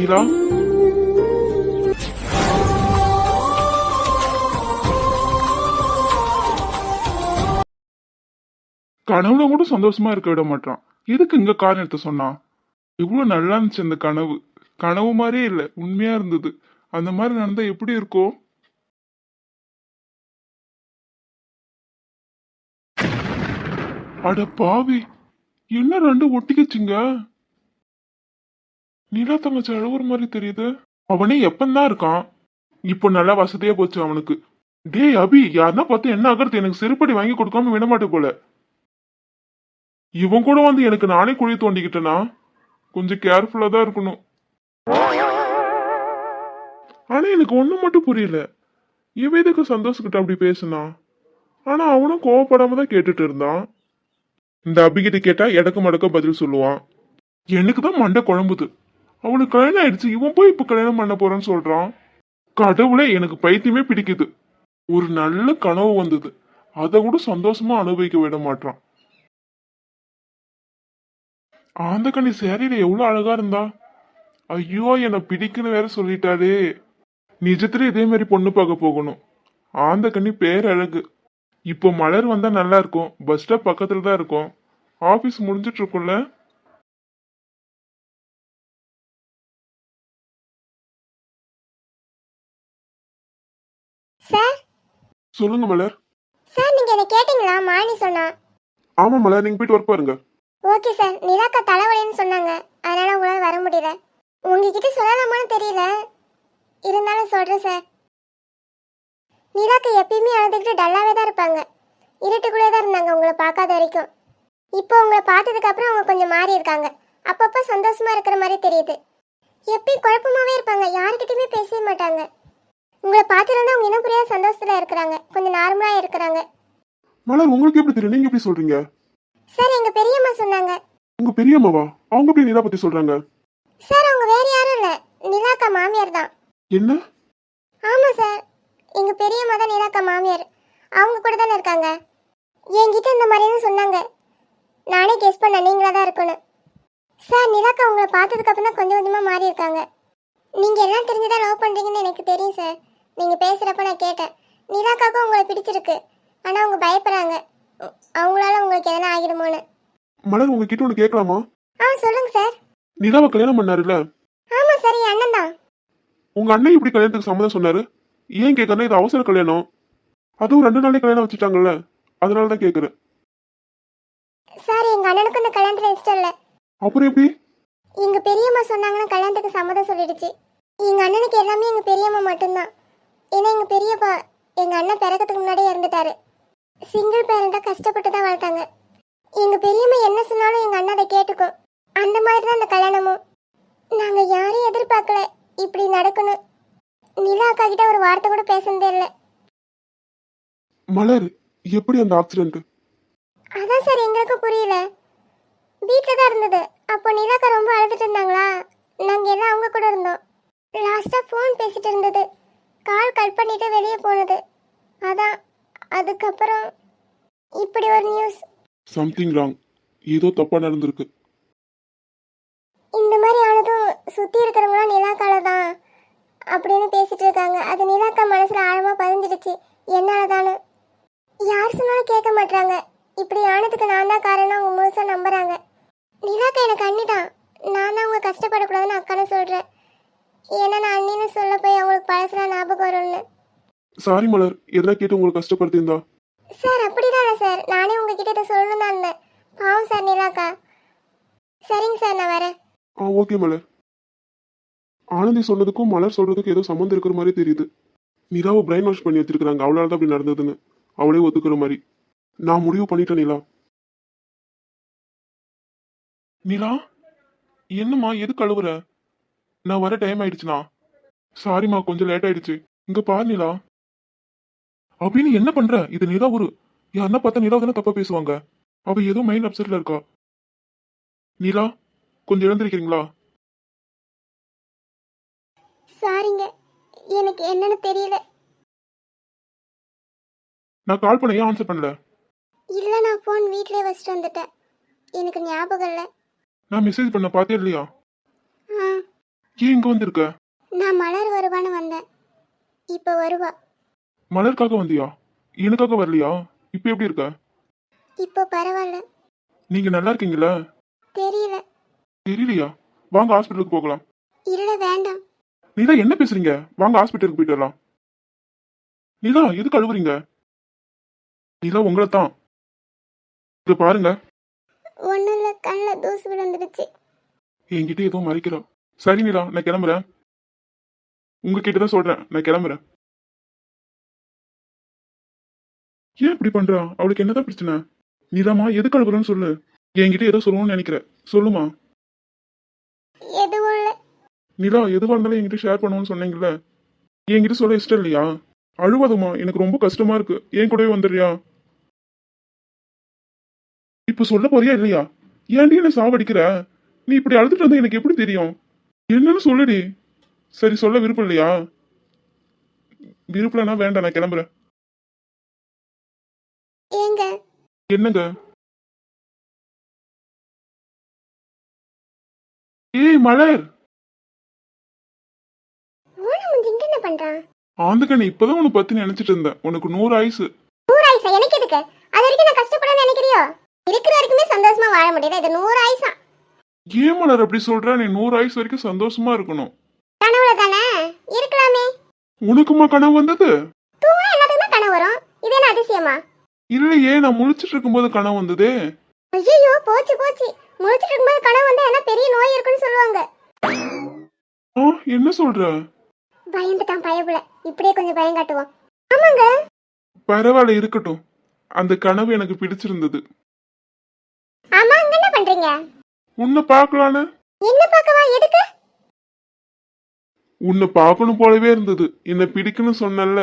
நீலா கனவுல கூட சந்தோஷமா இருக்க விட மாட்டான். எதுக்கு இங்க கார் எடுத்து சொன்னான் இவ்வளவு நல்லா இருந்துச்சு அந்த கனவு. கனவு மாதிரியே இல்லை உண்மையா இருந்தது. அந்த மாதிரி நடந்தா எப்படி இருக்கும் அட பாவி என்ன ரெண்டு ஒட்டிக்கிச்சுங்க? நிலா தங்கச்சி அழுவுற மாதிரி தெரியுது. அவனே எப்பந்தான் இருக்கான்? இப்போ நல்லா வசதியா போச்சு அவனுக்கு. டேய் அபி யாருன்னா பார்த்து என்ன ஆகிறது? எனக்கு செருப்படி வாங்கி கொடுக்காம விட மாட்டே போல. இவன் கூட வந்து எனக்கு நானே குழி தோண்டிக்கிட்டேனா? கொஞ்சம் கேர்ஃபுல்லா தான் இருக்கணும். ஆனா எனக்கு ஒண்ணு மட்டும் புரியல. இவன் எதுக்கு சந்தோஷக்கிட்ட அப்படி பேசுனா? ஆனா அவனும் கோவப்படாம தான் கேட்டுட்டு இருந்தான். இந்த அபிகிட்ட கேட்டா எடக்கு மடக்க பதில் சொல்லுவான். எனக்கு தான் மண்டை குழம்புது. அவனுக்கு கல்யாணம் ஆயிடுச்சு. இவன் போய் இப்ப கல்யாணம் பண்ண போறேன்னு சொல்றான். கடவுளே எனக்கு பைத்தியமே பிடிக்குது. ஒரு நல்ல கனவு வந்தது. அதை கூட சந்தோஷமா அனுபவிக்க விட மாட்டான் ஆந்தக்கண்ணி சேரையில எவ்வளவு அழகா இருந்தா? ஐயோ என்னை பிடிக்குன்னு வேற சொல்லிட்டாரே நிஜத்துல இதே மாதிரி பொண்ணு பார்க்க போகணும். ஆந்தக்கண்ணி பேர் அழகு இப்போ மலர் வந்தா நல்லா இருக்கும். பஸ் ஸ்டாப் பக்கத்துல தான் இருக்கும். ஆபீஸ் முடிஞ்சிட்டு இருக்கும்ல? சொல்லுங்க மலர். சார் நீங்க என்ன கேட்டீங்களா? மாணி சொன்னா. ஆமா மலர். நீங்க போயிட்டு ஒர்க் பாருங்க. Okay sir. நிலாக்கா தலைவலின்னு சொன்னாங்க. அதனால உங்களால வர முடியல. உங்ககிட்ட சொல்லலாமான்னு தெரியல. இருந்தாலும் சொல்றேன் சார். நிலாக்கா எப்பயுமே அழுதுகிட்டு டல்லாவே தான் இருப்பாங்க. இருட்டுக்குள்ளே தான் இருந்தாங்க உங்களை பார்க்காத வரைக்கும். இப்போ உங்களை பார்த்ததுக்கு அப்புறம் அவங்க கொஞ்சம் மாறி இருக்காங்க. அப்பப்போ சந்தோஷமா இருக்கிற மாதிரி தெரியுது. எப்பயும் குழப்பமாவே இருப்பாங்க. யாருக்கிட்டயுமே பேசவே மாட்டாங்க. உங்களை பார்த்துருந்தா அவங்க இனம் புரியாத சந்தோஷத்துல இருக்கிறாங்க. கொஞ்சம் நார்மலா இருக்கிறாங்க. மலர் உங்களுக்கு எப்படி தெரியும்? நீங்க எப்படி சொல்றீங்க? சார் எங்க பெரியம்மா சொன்னாங்க. உங்க பெரியம்மாவா? அவங்க எப்படி நிலா பத்தி சொல்றாங்க? சார் அவங்க வேற யாரும் இல்ல. நிலாக்கா மாமியார் தான். என்ன? ஆமா சார். எங்க பெரியம்மா தான் நிலாக்கா மாமியார். அவங்க கூட தானே இருக்காங்க. என்கிட்ட இந்த மாதிரின்னு சொன்னாங்க. நானே கெஸ் பண்ண நீங்களா தான் இருக்கணும். சார் நிலாக்கா உங்களை பார்த்ததுக்கு அப்புறம் தான் கொஞ்சம் கொஞ்சமா மாறி இருக்காங்க நீங்க எல்லாம் தெரிஞ்சுதான் லவ் பண்றீங்கன்னு எனக்கு தெரியும் சார். நீங்க பேசுறப்ப நான் கேட்டேன். நிலாக்காக்கும் உங்களை பிடிச்சிருக்கு. ஆனா அவங்க பயப்படுறாங்க. அவங்களால உங்களுக்கு எதனா ஆகிடுமோன்னு. மலர் உங்ககிட்ட ஒண்ணு கேட்கலாமா ஆ சொல்லுங்க சார். நிலாவை கல்யாணம் பண்ணாருல்ல? ஆமா சார் என் அண்ணன் தான். உங்க அண்ணன் இப்படி கல்யாணத்துக்கு சம்மதம் சொன்னாரு? ஏன் கேட்கறேன் இது அவசர கல்யாணம். அதுவும் ரெண்டு நாளே கல்யாணம் வச்சுட்டாங்கல்ல? அதனால தான் கேட்கறேன் சார் எங்க அண்ணனுக்கு இந்த கல்யாணத்துல இஷ்டம் இல்லை. அப்புறம் எப்படி? எங்க பெரியம்மா சொன்னாங்கன்னா கல்யாணத்துக்கு சம்மதம் சொல்லிடுச்சு. எங்க அண்ணனுக்கு எல்லாமே எங்க பெரியம்மா மட்டும்தான். ஏன்னா எங்க பெரியப்பா எங்க அண்ணன் பிறக்கிறதுக்கு முன்னாடியே இறந்துட்டாரு. சிங்கிள் பேரண்டா கஷ்டப்பட்டு தான் வளர்த்தாங்க. எங்க பெரியம்மா என்ன சொன்னாலும் எங்க அண்ணன் அதை கேட்டுக்கும் அந்த மாதிரி தான் அந்த கல்யாணமும். நாங்க யாரையும் எதிர்பார்க்கல. இப்படி நடக்கணும். நிலா அக்கா கிட்ட ஒரு வார்த்தை கூட பேசுனதே இல்லை. மலர் எப்படி அந்த ஆக்சிடென்ட் அதான் சார் எங்களுக்கும் புரியல. வீட்டில் தான் இருந்தது. அப்போ நிலாக்கா ரொம்ப அழுதுட்டு இருந்தாங்களா? நாங்கள் எல்லாம் அவங்க கூட இருந்தோம். லாஸ்ட்டாக ஃபோன் பேசிட்டு இருந்தது. கால் கட் பண்ணிட்டு வெளியே போனது. அதான் அதுக்கப்புறம் இப்படி ஒரு நியூஸ் சம்திங் ராங் ஏதோ தப்பா நடந்திருக்கு. இந்த மாதிரி ஆனதும் சுற்றி இருக்கிறவங்களாம் நிலாக்கால தான் அப்படின்னு பேசிட்டு இருக்காங்க. அது நிலாக்கா மனசில் ஆழமாக பதிஞ்சிடுச்சு. என்னால தானு. யார் சொன்னாலும் கேட்க மாட்டாங்க இப்படி ஆனதுக்கு நான் தான் காரணம் அவங்க முழுசாக நம்புறாங்க. நிலாக்கா எனக்கு அண்ணி தான் நான் தான் அவங்க கஷ்டப்படக்கூடாதுன்னு அக்கான சொல்கிறேன் ஏன்னா நான் அண்ணின்னு சொல்ல போய் அவங்களுக்கு பழசுலாம் ஞாபகம் வரும்னு. சாரி மலர். எதனா கேட்டு உங்களுக்கு கஷ்டப்படுத்தியிருந்தா? சார் அப்படிதான் சார். நானே உங்ககிட்ட இதை சொல்லணும் தான் இருந்தேன். பாவம் சார் நிலாக்கா. சரிங்க சார் நான் வரேன். ஆ ஓகே மலர். ஆனந்தி சொன்னதுக்கும் மலர் சொல்றதுக்கும் ஏதோ சம்மந்தம் இருக்கிற மாதிரி தெரியுது. நிலாவை பிரைன் வாஷ் பண்ணி வச்சிருக்காங்க அவளால தான் அப்படி நடந்ததுன்னு. அவளே ஒத்துக்கிற மாதிரி. நான் முடிவு பண்ணிட்டேன் நிலா. நிலா? என்னம்மா எது கழுவுற நான் வர டைம் ஆயிடுச்சுண்ணா. சாரிம்மா கொஞ்சம் லேட் ஆயிடுச்சு. இங்க பாரு நிலா. அப்படின்னு என்ன பண்ற? இது நிலா ஒரு யாருன்னா பார்த்தா நிலா தானே தப்பா பேசுவாங்க. அவ ஏதோ மைண்ட் அப்செட்ல இருக்கா. நிலா கொஞ்சம் எழுந்திருக்கிறீங்களா? சாரிங்க எனக்கு என்னன்னு தெரியல. நான் கால் பண்ண ஏன் ஆன்சர் பண்ணல? இல்லை நான் ஃபோன் வீட்டிலே வச்சுட்டு வந்துட்டேன். எனக்கு ஞாபகம் இல்லை. நான் மெசேஜ் பண்ண பார்த்தே இல்லையா? ஏன் இங்க வந்திருக்க? நான் மலர் வருவான்னு வந்தேன். இப்போ வருவா. மலருக்காக வந்தியா? எனக்காக வரலையா? இப்போ எப்படி இருக்க? இப்போ பரவாயில்ல. நீங்க நல்லா இருக்கீங்களா? தெரியல. தெரியலையா? வாங்க ஹாஸ்பிட்டலுக்கு போகலாம். இல்லை வேண்டாம். நிலா என்ன பேசுறீங்க? வாங்க ஹாஸ்பிட்டலுக்கு போயிட்டு வரலாம். நிலா எதுக்கு அழுவுறீங்க? நிலா உங்களை தான் இங்க பாருங்க. ஒன்றும் இல்லை கண்ணில் தூசு விழுந்துடுச்சு. என்கிட்ட ஏதோ மறைக்கிறா. சரி நிலா நான் கிளம்புறேன். உங்ககிட்ட தான் சொல்றேன் நான் கிளம்புறேன். ஏன் இப்படி பண்றா? அவளுக்கு என்னதான் பிரச்சனை? நிலாமா எதுக்கு அழுகுறன்னு சொல்லு. என்கிட்ட ஏதோ சொல்லணும்னு நினைக்கிறேன் சொல்லுமா. நிலா எதுவாக இருந்தாலும் என்கிட்ட ஷேர் பண்ணுவோன்னு சொன்னீங்கல்ல. என்கிட்ட சொல்ல இஷ்டம் இல்லையா? அழுவாதம்மா எனக்கு ரொம்ப கஷ்டமா இருக்கு. என் கூடவே வந்துடுறியா? இப்ப சொல்ல போறியா இல்லையா? ஏன்டி என்ன சாவடிக்கிற? நீ இப்படி அழுதுட்டு வந்தா எனக்கு எப்படி தெரியும்? என்னன்னு சொல்லுடி. சரி சொல்ல விருப்பம் இல்லையா? விருப்பம்னா வேண்டாம் நான் கிளம்புறேன். ஏங்க? என்னங்க? ஏய் மலர்! இங்க என்ன பண்ணுறான் ஆந்துக்கண்ணி இப்பதான் உன்னை பத்தி நினைச்சிட்டு இருந்தேன். உனக்கு நூறு ஆயுசு. நூறு ஆயுசா? எனக்கு எதுக்கு? அது வரைக்கும் நான் கஷ்டப்பட நினைக்கிறியோ? இருக்கிற வரைக்குமே சந்தோஷமா வாழ முடியல இது நூறு ஆயுசா? ஏன் மலர் அப்படி சொல்ற நீ நூறு ஆயுசு வரைக்கும் சந்தோஷமா இருக்கணும். கனவுல தானே இருக்கலாமே. உனக்குமா கனவு வந்தது? தூங்க எல்லாத்துக்குமே கனவு வரும். இது என்ன அதிசயமா? இல்லையே நான் முழிச்சிட்டு இருக்கும்போது கனவு வந்ததே. ஐயோ போச்சு போச்சு. முழிச்சிட்டு இருக்கும்போது கனவு வந்தா என்ன பெரிய நோய் இருக்குன்னு சொல்லுவாங்க. ஆ என்ன சொல்ற? பயந்துட்டான் பயப்புல இப்படியே கொஞ்சம் பயம் காட்டுவோம் ஆமாங்க. பரவாயில்ல இருக்கட்டும். அந்த கனவு எனக்கு பிடிச்சிருந்தது. ஆமா அங்க என்ன பண்றீங்க? உன்னை பார்க்கலான்னு. என்ன பார்க்கவா? எதுக்கு? உன்னை பார்க்கணும் போலவே இருந்தது. என்ன பிடிக்குன்னு சொன்னல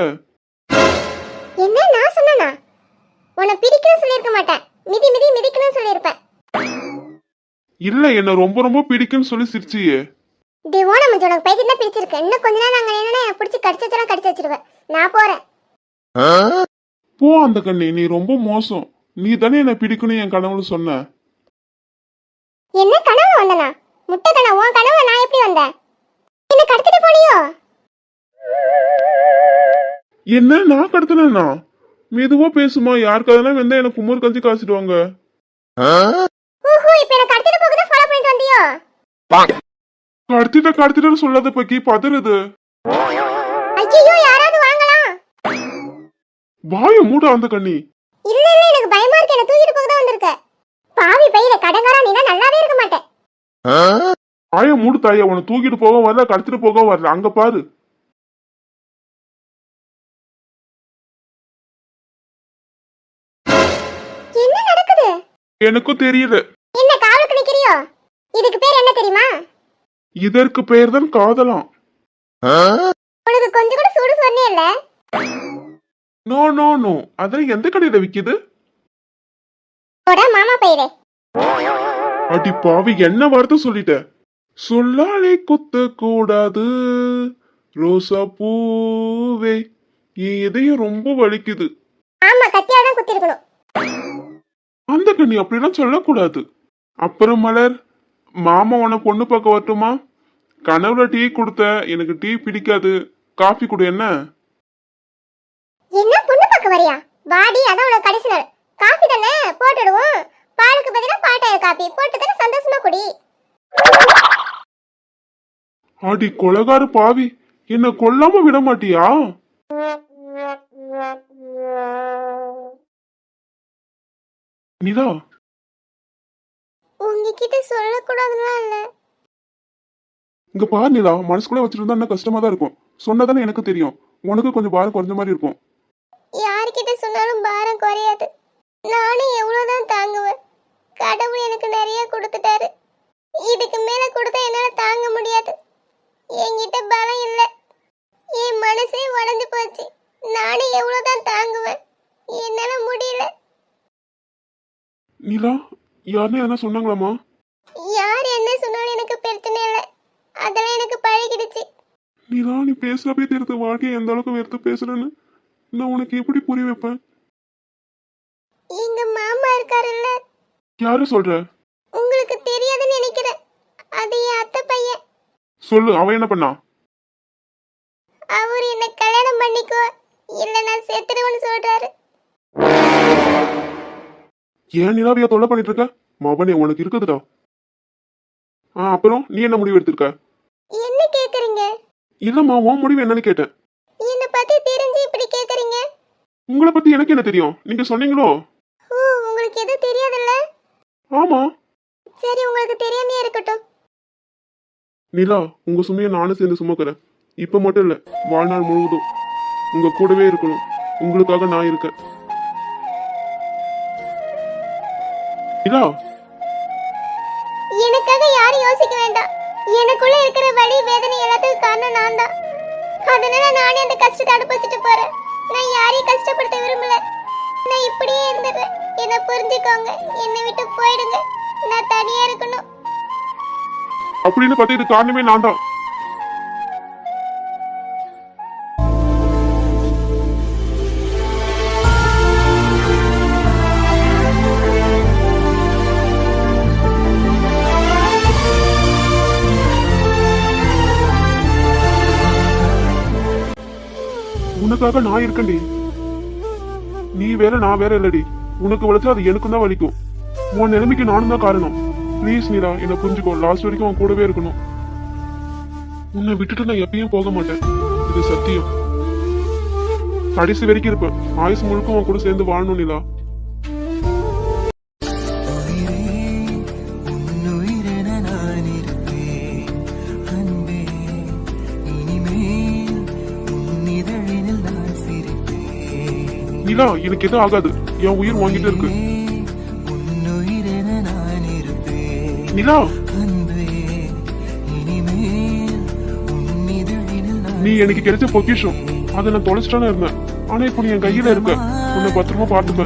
என்ன? நான் சொன்னனா? உன்னை பிடிக்கணும்னு சொல்லியிருக்க மாட்டேன். மிதி மிதி மிதிக்கணும்னு சொல்லியிருப்பேன். இல்ல என்ன ரொம்ப ரொம்ப பிடிக்குன்னு சொல்லி சிரிச்சியே. தேவோ நம்ம உனக்கு பைத்தியம் தான் பிடிச்சிருக்கு. இன்னும் கொஞ்ச நேரம் அங்க என்னன்னா பிடிச்சி கடிச்சு வச்சாலும் கடிச்சு வச்சிருவேன். நான் போறேன். போ அந்த கண்ணி. நீ ரொம்ப மோசம். நீ தானே என்ன பிடிக்கணும் என் கனவுல சொன்ன. என்ன கனவு வந்தனா? முட்டை கனவு உன் கனவு நான் எப்படி வந்தேன்? என்ன கடத்திட்டு போனியோ? என்ன நான் கடத்தினா மெதுவா பேசுமா யாருக்காதுனா வந்தா எனக்கு குமுறு கஞ்சி காசிடுவாங்க ஓஹோ இப்போ என்ன கடத்திட்டு போக தான் ஃபாலோ பண்ணிட்டு வந்தியோ? கடத்திட்ட கடத்திட்ட சொல்லாத பக்கி பதறுது. ஐயோ யாராவது வாங்கலாம் வாய மூட அந்த கண்ணி. இல்ல இல்ல எனக்கு பயமா இருக்கு. என்ன தூக்கிட்டு போக தான் வந்திருக்க. பாவி பையில கடங்காரா நீனா? நல்லாவே இருக்க மாட்டேன். வாய மூடு தாயா உன்னை தூக்கிட்டு போக வரல கடத்திட்டு போக வரல. அங்க பாரு. என்ன நடக்குது? எனக்கும் தெரியல. என்ன காவலுக்கு நிக்கிறியோ? இதுக்கு பேர் என்ன தெரியுமா? இதற்கு பெயர் தான் காதலாம் உனக்கு கொஞ்சம் கூட சூடு சொன்னே இல்ல நோ நோ நோ. அதெல்லாம் எந்த கடையில விக்குது? போடா மாமா பையரே. அடி பாவி என்ன வார்த்தை சொல்லிட்ட? சொல்லாலே குத்த கூடாது ரோசா பூவே என் இதயம் ரொம்ப வலிக்குது. ஆமா கத்தியால தான் குத்திருக்கணும். அந்த கண்ணி அப்படிலாம் சொல்லக்கூடாது. அப்புறம் மலர் மாமா உன பொண்ணு பார்க்க வரட்டுமா? கனவுல டீ கொடுத்த எனக்கு டீ பிடிக்காது. காஃபி கொடு என்ன? என்ன பொண்ணு பார்க்க வரியா? வாடி அதான் உனக்கு கடைசி நாள். காஃபி தானே? போட்டுடுவோம். பாலுக்கு பதிலா பாட்டாய காபி. போட்டு தானே சந்தோஷமா குடி. அடி கொலகார பாவி. என்ன கொல்லாம விட மாட்டியா? நிலா உங்ககிட்ட சொல்லக்கூடாதுன்னா இல்ல. இங்க பாரு நிலா மனசுக்குள்ளே வச்சிருந்தா என்ன கஷ்டமா தான் இருக்கும். சொன்னதானே எனக்கு தெரியும். உனக்கு கொஞ்சம் பாரம் குறைஞ்ச மாதிரி இருக்கும். யார்கிட்ட சொன்னாலும் பாரம் குறையாது. நானும் எவ்வளோதான் தாங்குவேன்? கடவுள் எனக்கு நிறைய கொடுத்துட்டாரு. இதுக்கு மேலே கொடுத்தா என்னால் தாங்க முடியாது. என்கிட்ட பலம் இல்லை. என் மனசே உடஞ்சு போச்சு. நானும் எவ்வளோதான் தாங்குவேன்? என்னால் முடியல. நிலா யாருன்னு எதனா சொன்னாங்களாமா யார் என்ன சொன்னாலும் எனக்கு பிரச்சனை இல்லை. அதெல்லாம் எனக்கு பழகிடுச்சு. நிலா நீ பேசுறப்பே தெரியுது வாழ்க்கையை எந்த அளவுக்கு வெறுத்து பேசுறேன்னு. நான் உனக்கு எப்படி புரிய வைப்பேன்? எங்க மாமா இருக்காருல்ல. யாரு சொல்ற? உங்களுக்கு தெரியாதுன்னு நினைக்கிறேன். அது என் அத்தை பையன். சொல்லு அவன் என்ன பண்ணா? அவர் என்ன கல்யாணம் பண்ணிக்கோ இல்ல நான் செத்துருவேன்னு சொல்றாரு. ஏன் நிலாவியா தொல்லை பண்ணிட்டு இருக்க? மவனே உனக்கு இருக்குதுடா. ஆ அப்புறம் நீ என்ன முடிவு எடுத்திருக்க? என்ன கேக்குறீங்க? இல்லம்மா உன் முடிவு என்னன்னு கேட்டேன். என்ன பத்தி தெரிஞ்சு இப்படி கேக்குறீங்க? உங்களை பத்தி எனக்கு என்ன தெரியும்? நீங்க சொன்னீங்களோ ஓ உங்களுக்கு எதுவும் தெரியாதுல்ல ஆமா. சரி உங்களுக்கு தெரியாமையே இருக்கட்டும். நிலா உங்க சுமையை நானும் சேர்ந்து சுமக்கிறேன். இப்ப மட்டும் இல்ல வாழ்நாள் முழுவதும். உங்க கூடவே இருக்கணும். உங்களுக்காக நான் இருக்கேன். நிலா. எனக்காக யாரும் யோசிக்க வேண்டாம். எனக்குள்ள இருக்கிற வலி வேதனை எல்லாத்துக்கும் காரணம் நான் தான். அதனால நானே அந்த கஷ்டத்தை அனுபவிச்சுட்டு போறேன். நான் யாரையும் கஷ்டப்படுத்த விரும்பல. நான் இப்படியே இருந்துடுறேன். என்ன புரிஞ்சுக்கோங்க. என்னை விட்டு போயிடுங்க. நான் தனியா இருக்கணும். அப்படின்னு பார்த்து இது காரணமே நான் தான் உனக்காக நான் இருக்கேன்டி. நீ வேற நான் வேற இல்லடி. உனக்கு வலிச்சா அது எனக்கும் தான் வலிக்கும். உன் நிலைமைக்கு நானும் தான் காரணம். ப்ளீஸ் நீரா என்னை புரிஞ்சுக்கோ. லாஸ்ட் வரைக்கும் உன் கூடவே இருக்கணும். உன்னை விட்டுட்டு நான் எப்பயும் போக மாட்டேன். இது சத்தியம். கடைசி வரைக்கும் இருப்பேன். ஆயுசு முழுக்க உன் கூட சேர்ந்து வாழணும் நிலா. உயிரே நிலா எனக்கு எதுவும் ஆகாது. என் உயிர் வாங்கிட்டு இருக்கு. நிலா. நீ எனக்கு கிடைச்ச பொக்கிஷம். அதை நான் தொலைச்சிட்டானே இருந்தேன். ஆனா இப்போ நீ என் கையில இருக்க. உன்னை பத்திரமா பார்த்துப்ப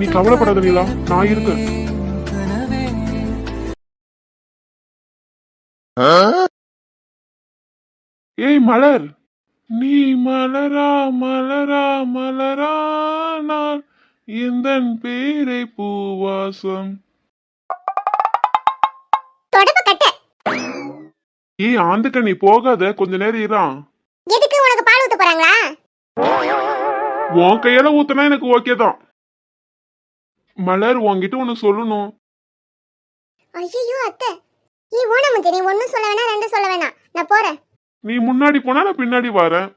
நீ கவலைப்படாத நீலா. நான் இருக்கேன். ஏய் மலர். நீ மலரா மலரா மலரா நான் எந்த பேரை பூவாசம்? தொடப்பு கட்ட. ஏய் ஆந்துக்க நீ போகாத. கொஞ்ச நேரம் இரான் எதுக்கு உனக்கு பால் ஊத்த போறாங்களா? உன் கையால ஊத்துனா எனக்கு ஓகே தான். மலர் உன்கிட்ட ஒன்னு சொல்லணும். ஐயோ அத்தை. நீ ஓனமும் தெரியும் ஒன்னும் சொல்ல வேணாம் ரெண்டும் சொல்ல வேணாம். நான் போறேன். நீ முன்னாடி போனா நான் பின்னாடி வரேன்.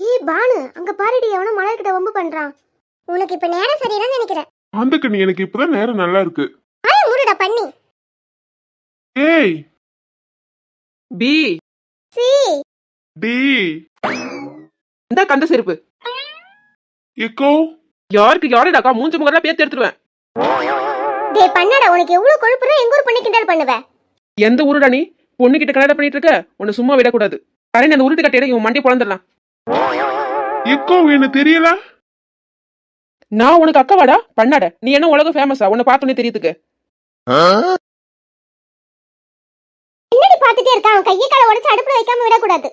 ஏய் பானு அங்க பாருடி. எவனோ மலர்கிட்ட வம்பு பண்றான். உனக்கு இப்ப நேரம் சரியில்லைன்னு நினைக்கிறேன். ஆந்துக்க நீ எனக்கு இப்பதான் நேரம் நல்லா இருக்கு. ஆய மூடுடா பண்ணி. ஏய். பி சி டி இந்த கந்த செருப்பு. எக்கோ யாருக்கு யாருடாக்கா? மூஞ்ச முகரெல்லாம் பேத்து எடுத்துருவேன். டேய் பண்ணடா உனக்கு எவ்வளவு கொழுப்புனா எங்க ஊர் பண்ணி கிண்டல் பண்ணுவ? எந்த ஊருடா நீ? பொண்ணு கிட்ட கல்யாணம் பண்ணிட்டு இருக்க? உன்னை சும்மா விடக்கூடாது. கரண் அந்த உருட்டு கட்டையில இவன் மண்டி பிறந்துடலாம் எக்கோ எனக்கு தெரியல. நான் உனக்கு அக்காவாடா? பண்ணாட நீ என்ன உலகம் ஃபேமஸா உன்னை பார்த்தோன்னே தெரியுதுக்கு. என்னடி பாத்துட்டே இருக்கான் அவன் கையை காலை உடைச்சு அடுப்புல வைக்காம விடக்கூடாது.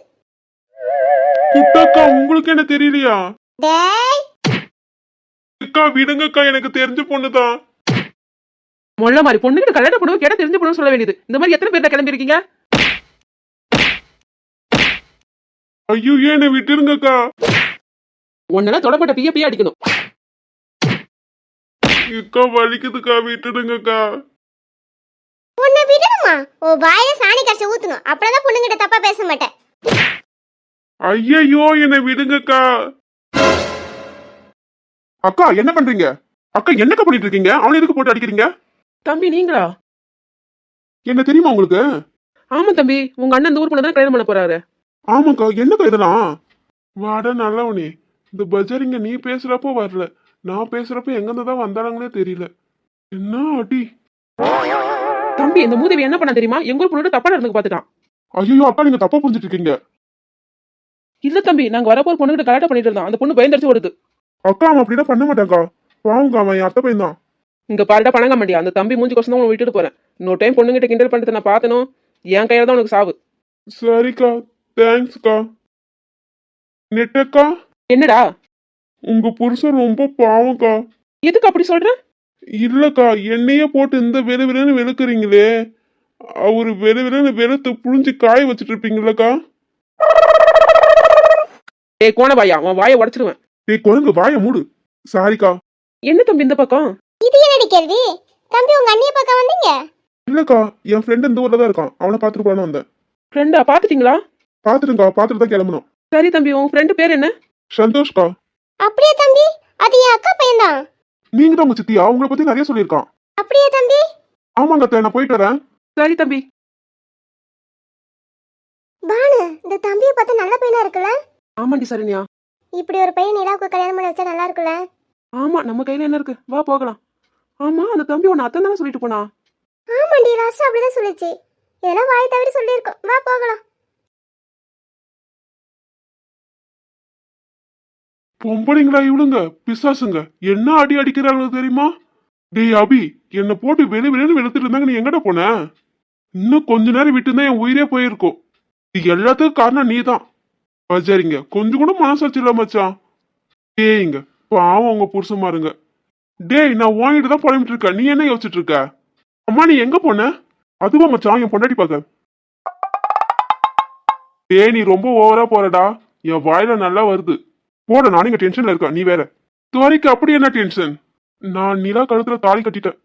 குட்டக்கா உங்களுக்கு என்ன தெரியலையா? டேய்! அக்கா விடுங்கக்கா எனக்கு தெரிஞ்ச பொண்ணுதான். முள்ள மாதிரி பொண்ணு கிட்ட கல்யாணம் பண்ணுவோம் கேட்ட தெரிஞ்சு பண்ணுவோம் சொல்ல வேண்டியது. இந்த மாதிரி எத்தனை பேர்ட்ட கிளம்பி இருக்கீங்க ஐயோ என்னை விட்டுருங்கக்கா? உன்னெல்லாம் தொடப்பட்ட பிய பிய அடிக்கணும். அக்கா வலிக்குதுக்கா விட்டுடுங்கக்கா. உன்னை விடணுமா? ஓ வாயில சாணி கரைச்சு ஊத்தணும். அப்பதான் பொண்ணுங்கிட்ட தப்பா பேச மாட்டேன். ஐயையோ என்னை விடுங்கக்கா. அக்கா என்ன பண்றீங்க? அக்கா என்னக்கா பண்ணிட்டு இருக்கீங்க அவனை எதுக்கு போட்டு அடிக்கிறீங்க? தம்பி நீங்களா? என்ன தெரியுமா உங்களுக்கு? ஆமா தம்பி உங்க அண்ணன் இந்த ஊர் பொண்ணு தான் கல்யாணம் பண்ண போறாரு. ஆமாக்கா என்னக்கா இதெல்லாம்? வாட நல்லவனே. இந்த பஜாரிங்க நீ பேசுறப்போ வரல. நான் பேசுறப்ப எங்கிருந்து தான் வந்தானுங்களே தெரியல. என்ன அடி? தம்பி இந்த மூதேவி என்ன பண்ண தெரியுமா? எங்க ஊர் பொண்ணு தப்பா நடந்துக்கு பாத்துட்டான். ஐயோ அக்கா நீங்க தப்பா புரிஞ்சுட்டு இருக்கீங்க இல்ல தம்பி நாங்க வரப்போ பொண்ணு கிட்ட கல்யாணம் பண்ணிட்டு இருந்தோம் அந்த பொண்ணு பயந்தடிச்சு ஓடுது. அக்கா அவன் அப்படிலாம் பண்ண மாட்டாக்கா பாவுங்க அவன் என் அத்தை பையன் தான் இங்க பாருடா பணங்க மாட்டியா? அந்த தம்பி மூஞ்சி தான் உன்னை விட்டுட்டு போறேன். இன்னொரு டைம் பொண்ணுங்கிட்ட கிண்டல் பண்ணிட்டு நான் பார்த்தனோ என் கையில தான் உனக்கு சாவு. சரிக்கா தேங்க்ஸ்க்கா நெட்டக்கா? என்னடா? உங்க புருஷன் ரொம்ப பாவம்க்கா. எதுக்கு அப்படி சொல்ற? இல்லக்கா என்னையே போட்டு இந்த வெறு வெறுன்னு வெளுக்குறீங்களே. அவரு வெறு வெறுன்னு வெளுத்து புழிஞ்சு காய வச்சுட்டு இருப்பீங்களக்கா ஏய் கோணவாயா உன் வாயை உடச்சிருவேன். டேய் குரங்கு வாய மூடு. சாரிக்கா என்ன தம்பி இந்த பக்கம்? இது என்னடி கேள்வி தம்பி உங்க அண்ணிய பார்க்க வந்தீங்க? இல்லக்கா என் ஃப்ரெண்ட் இந்த ஊர்ல தான் இருக்கான். அவனை பார்த்துட்டு போன வந்தேன். ஃப்ரெண்டா பாத்துட்டீங்களா பார்த்துட்டுங்கா பார்த்துட்டு தான் கிளம்பணும் சரி தம்பி உன் ஃப்ரெண்டு பேர் என்ன? சந்தோஷ்கா அப்படியே தம்பி? அது என் அக்கா பையன்தான். நீங்க தான் உங்க சித்தியா? உங்களை பத்தி நிறைய சொல்லியிருக்கான். அப்படியே தம்பி? ஆமாங்க அத்தை, நான் போயிட்டு வரேன். சரி தம்பி. பானு இந்த தம்பியை பார்த்தா நல்ல பையனா இருக்குல்ல? ஆமாண்டி சரினியா இப்படி ஒரு பையன் நிலாவுக்கு கல்யாணம் பண்ணி வச்சா நல்லா இருக்குல்ல? ஆமா நம்ம கையில என்ன இருக்கு? வா போகலாம். ஆமா அந்த தம்பி உன்னை அத்தனை தானே சொல்லிட்டு போனா? ஆமாண்டி லாஸ்ட் அப்படிதான் சொல்லிச்சு. இதெல்லாம் வாய் தவிர சொல்லியிருக்கோம். வா போகலாம். பொம்பளைங்களா இவளுங்க? பிசாசுங்க. என்ன அடி அடிக்கிறாங்க தெரியுமா? டேய் அபி என்னை போட்டு வெளி வெளியே வெளுத்துட்டு இருந்தாங்க. நீ எங்கடா போன? இன்னும் கொஞ்ச நேரம் விட்டு என் உயிரே போயிருக்கும். இது எல்லாத்துக்கும் காரணம் நீ தான் சரிங்க கொஞ்சம் கூட மனசாட்சி இல்ல மச்சான். டேய்ங்க பாவம் உங்க புருஷன் மாருங்க டேய் நான் வாங்கிட்டு தான் புலம்பிட்டு இருக்கேன். நீ என்ன யோசிச்சுட்டு இருக்க? அம்மா நீ எங்க போன? அதுவா மச்சான் என் பொண்டாடி பார்க்க. டேய் நீ ரொம்ப ஓவரா போறடா. என் வாயில நல்லா வருது. போட நான் இங்க டென்ஷன்ல இருக்கேன் நீ வேற. துவரைக்கு அப்படி என்ன டென்ஷன் நான் நிலா கழுத்துல தாலி கட்டிட்டேன்.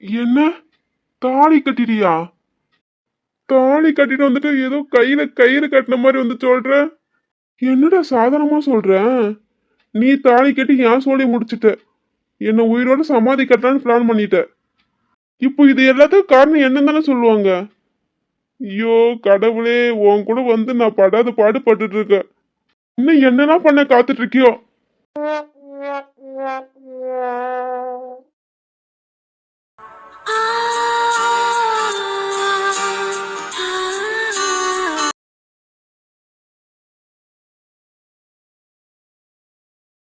என்ன? தாலி கட்டிட்டியா? தாலி கட்டிட்டு வந்துட்டு ஏதோ கையில கயிறு கட்டின மாதிரி வந்து சொல்ற. என்னடா சாதாரணமா சொல்ற? நீ தாலி கட்டி ஏன் சொல்லி முடிச்சிட்ட? என்ன உயிரோட சமாதி கட்டலான்னு பிளான் பண்ணிட்ட. இப்போ இது எல்லாத்துக்கும் காரணம் என்னன்னு தானே சொல்லுவாங்க. ஐயோ கடவுளே உன் கூட வந்து நான் படாத பாடுபட்டுட்டு இருக்கேன் இன்னும் என்னெல்லாம் பண்ண காத்துட்டு இருக்கியோ ஆ.